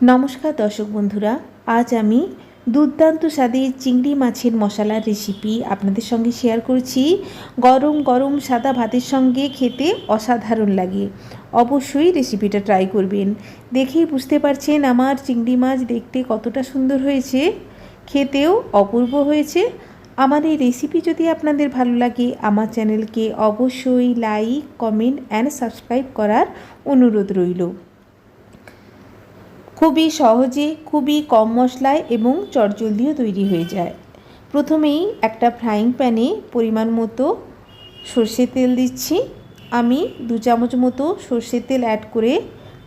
নমস্কার দর্শক বন্ধুরা, আজ আমি দুর্দান্ত স্বাদের চিংড়ি মাছের মশলার রেসিপি আপনাদের সঙ্গে শেয়ার করছি। গরম গরম সাদা ভাতের সঙ্গে খেতে অসাধারণ লাগে। অবশ্যই রেসিপিটা ট্রাই করবেন। দেখেই বুঝতে পারছেন আমার চিংড়ি মাছ দেখতে কতটা সুন্দর হয়েছে, খেতেও অপূর্ব হয়েছে। আমার এই রেসিপি যদি আপনাদের ভালো লাগে, আমার চ্যানেলকে অবশ্যই লাইক কমেন্ট অ্যান্ড সাবস্ক্রাইব করার অনুরোধ রইল। খুবই সহজে, খুবই কম মশলায় এবং চটজলদিও তৈরি হয়ে যায়। প্রথমেই একটা ফ্রাইং প্যানে পরিমাণ মতো সর্ষের তেল দিচ্ছি। আমি দু চামচ মতো সর্ষের তেল অ্যাড করে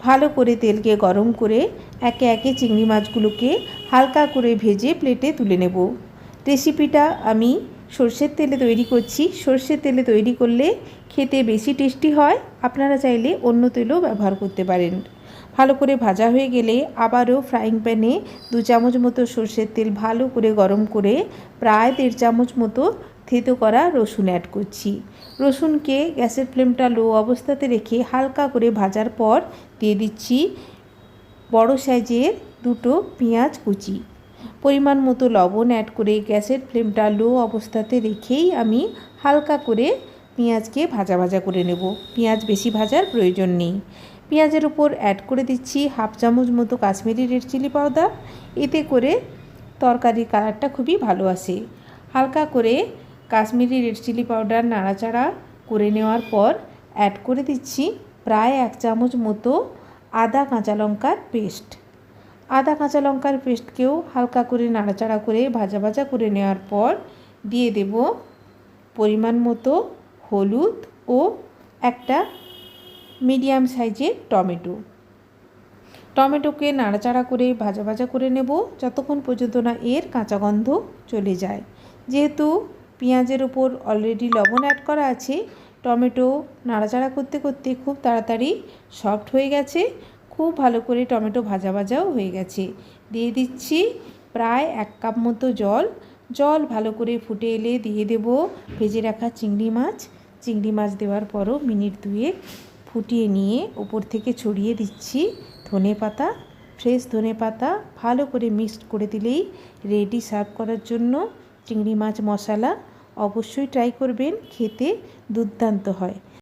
ভালো করে তেলকে গরম করে একে একে চিংড়ি মাছগুলোকে হালকা করে ভেজে প্লেটে তুলে নেব। রেসিপিটা আমি সর্ষের তেলে তৈরি করছি। সর্ষের তেলে তৈরি করলে খেতে বেশি টেস্টি হয়। আপনারা চাইলে অন্য তেলও ব্যবহার করতে পারেন। ভালো করে ভাজা হয়ে গেলে আবারও ফ্রাইং প্যানে দু চামচ মতো সর্ষের তেল ভালো করে গরম করে প্রায় দেড় চামচ মতো থেতো করা রসুন অ্যাড করছি। রসুনকে গ্যাসের ফ্লেমটা লো অবস্থাতে রেখে হালকা করে ভাজার পর দিয়ে দিচ্ছি বড় সাইজের দুটো পেঁয়াজ কুচি। পরিমাণ মতো লবণ অ্যাড করে গ্যাসের ফ্লেমটা লো অবস্থাতে রেখেই আমি হালকা করে পেঁয়াজকে ভাজা ভাজা করে নেব। পেঁয়াজ বেশি ভাজার প্রয়োজন নেই। পেঁয়াজের উপর অ্যাড করে দিচ্ছি হাফ চামচ মতো কাশ্মীরি রেড চিলি পাউডার এতে করে তরকারির কালারটা খুবই ভালো আসে। হালকা করে কাশ্মীরি রেড চিলি পাউডার নাড়াচাড়া করে নেওয়ার পর অ্যাড করে দিচ্ছি প্রায় এক চামচ মতো আদা কাঁচা লঙ্কার পেস্ট আদা কাঁচা লঙ্কার পেস্টকেও হালকা করে নাড়াচাড়া করে ভাজা ভাজা করে নেওয়ার পর দিয়ে দেব পরিমাণ মতো হলুদ ও একটা মিডিয়াম সাইজের টমেটো। টমেটোকে নাড়াচাড়া করে ভাজা ভাজা করে নেব, যতক্ষণ পর্যন্ত না এর কাঁচা গন্ধ চলে যায়। যেহেতু পেঁয়াজের ওপর অলরেডি লবণ অ্যাড করা আছে, টমেটো নাড়াচাড়া করতে করতে খুব তাড়াতাড়ি সফট হয়ে গেছে, খুব ভালো করে টমেটো ভাজা ভাজাও হয়ে গেছে। দিয়ে দিচ্ছি প্রায় এক কাপ মতো জল। জল ভালো করে ফুটে এলে দিয়ে দেব, ভেজে রাখা চিংড়ি মাছ। চিংড়ি মাছ দেওয়ার পরও মিনিট দুয়েক ফুটিয়ে নিয়ে ওপর থেকে ছড়িয়ে দিচ্ছি ধনে পাতা ফ্রেশ ধনে পাতা ভালো করে মিক্সড করে দিলেই রেডি সার্ভ করার জন্য চিংড়ি মাছ মশলা অবশ্যই ট্রাই করবেন, খেতে দুর্দান্ত হয়।